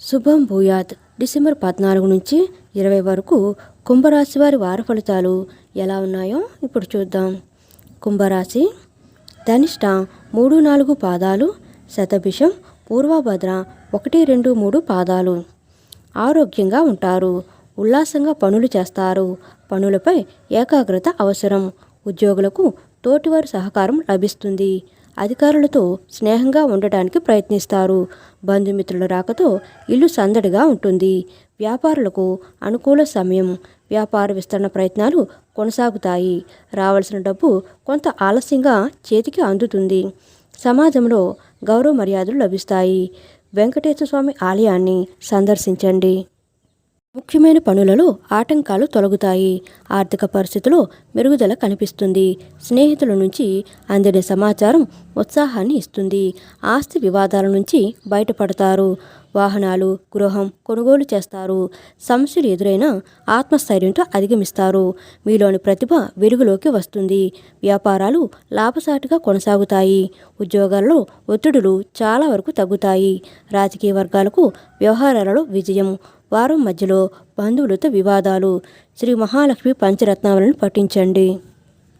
శుభం భూయాత్. డిసెంబర్ పద్నాలుగు నుంచి ఇరవై వరకు కుంభరాశి వారి వార ఫలితాలు ఎలా ఉన్నాయో ఇప్పుడు చూద్దాం. కుంభరాశి ధనిష్ట మూడు నాలుగు పాదాలు శతభిషం పూర్వభద్ర ఒకటి రెండు మూడు పాదాలు. ఆరోగ్యంగా ఉంటారు ఉల్లాసంగా పనులు చేస్తారు పనులపై ఏకాగ్రత అవసరం ఉద్యోగులకు తోటివారి సహకారం లభిస్తుంది. అధికారులతో స్నేహంగా ఉండటానికి ప్రయత్నిస్తారు. బంధుమిత్రుల రాకతో ఇల్లు సందడిగా ఉంటుంది. వ్యాపారులకు అనుకూల సమయం వ్యాపార విస్తరణ ప్రయత్నాలు కొనసాగుతాయి. రావాల్సిన డబ్బు కొంత ఆలస్యంగా చేతికి అందుతుంది. సమాజంలో గౌరవ మర్యాదలు లభిస్తాయి. వెంకటేశ్వర స్వామి ఆలయాన్ని సందర్శించండి. ముఖ్యమైన పనులలో ఆటంకాలు తొలగుతాయి. ఆర్థిక పరిస్థితిలో మెరుగుదల కనిపిస్తుంది. స్నేహితుల నుంచి అందిన సమాచారం ఉత్సాహాన్ని ఇస్తుంది. ఆస్తి వివాదాల నుంచి బయటపడతారు. వాహనాలు గృహం కొనుగోలు చేస్తారు. సమస్యలు ఎదురైన ఆత్మస్థైర్యంతో అధిగమిస్తారు. మీలోని ప్రతిభ వెలుగులోకి వస్తుంది. వ్యాపారాలు లాభసాటిగా కొనసాగుతాయి. ఉద్యోగాల్లో ఒత్తిడులు చాలా వరకు తగ్గుతాయి. రాజకీయ వర్గాలకు వ్యవహారాలలో విజయం వారం మధ్యలో బంధువులతో వివాదాలు. శ్రీ మహాలక్ష్మి పంచరత్నాలను పఠించండి.